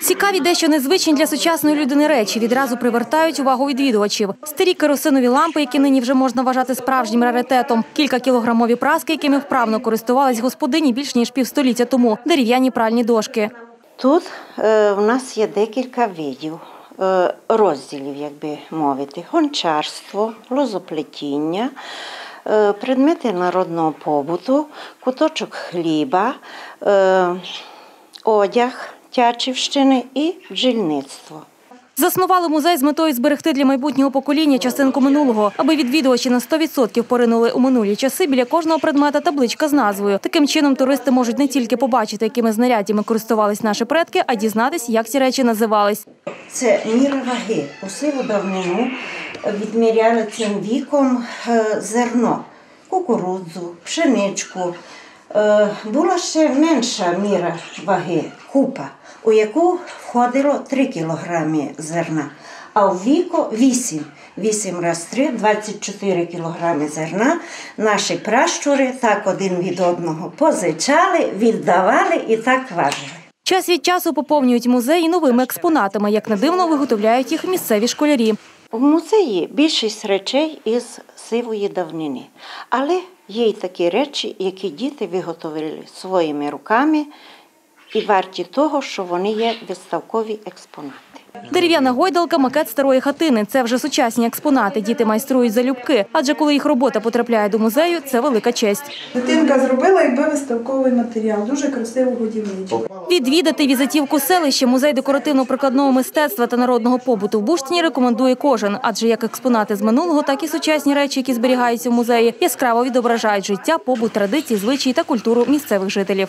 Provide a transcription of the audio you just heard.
Цікаві дещо незвичні для сучасної людини речі відразу привертають увагу відвідувачів. Старі керосинові лампи, які нині вже можна вважати справжнім раритетом, кілька кілограмові праски, якими вправно користувались господині більш ніж півстоліття тому, дерев'яні пральні дошки. Тут е, в нас є декілька видів е, розділів, як би мовити: гончарство, лозоплетіння, е, предмети народного побуту, куточок хліба, е, одяг Тячівщини і бджільництво. Заснували музей з метою зберегти для майбутнього покоління частинку минулого, аби відвідувачі на 100% поринули у минулі часи біля кожного предмета табличка з назвою. Таким чином туристи можуть не тільки побачити, якими знаряддями користувались наші предки, а дізнатись, як ці речі називались. Це міра ваги. У сиву давнину відміряли цим віком е, зерно, кукурудзу, пшеничку. Е, Була ще менша міра ваги купа, у яку входило 3 кілограми зерна, а в віко 8. 8 раз 3 – 24 кілограми зерна. Наші пращури так один від одного позичали, віддавали і так важили. Час від часу поповнюють музеї новими експонатами. Як не дивно, виготовляють їх місцеві школярі. В музеї більшість речей із сивої давнини, але є й такі речі, які діти виготовили своїми руками і варті того, що вони є виставкові експонати. Дерев'яна гойдалка – макет старої хатини. Це вже сучасні експонати. Діти майструють залюбки. Адже коли їх робота потрапляє до музею, це велика честь. Дитинка зробила якби виставковий матеріал, дуже красиво годівничок. Відвідати візитівку селища музей декоративно-прикладного мистецтва та народного побуту в Буштині рекомендує кожен, адже як експонати з минулого, так і сучасні речі, які зберігаються в музеї, яскраво відображають життя, побут, традиції, звичаї та культуру місцевих жителів.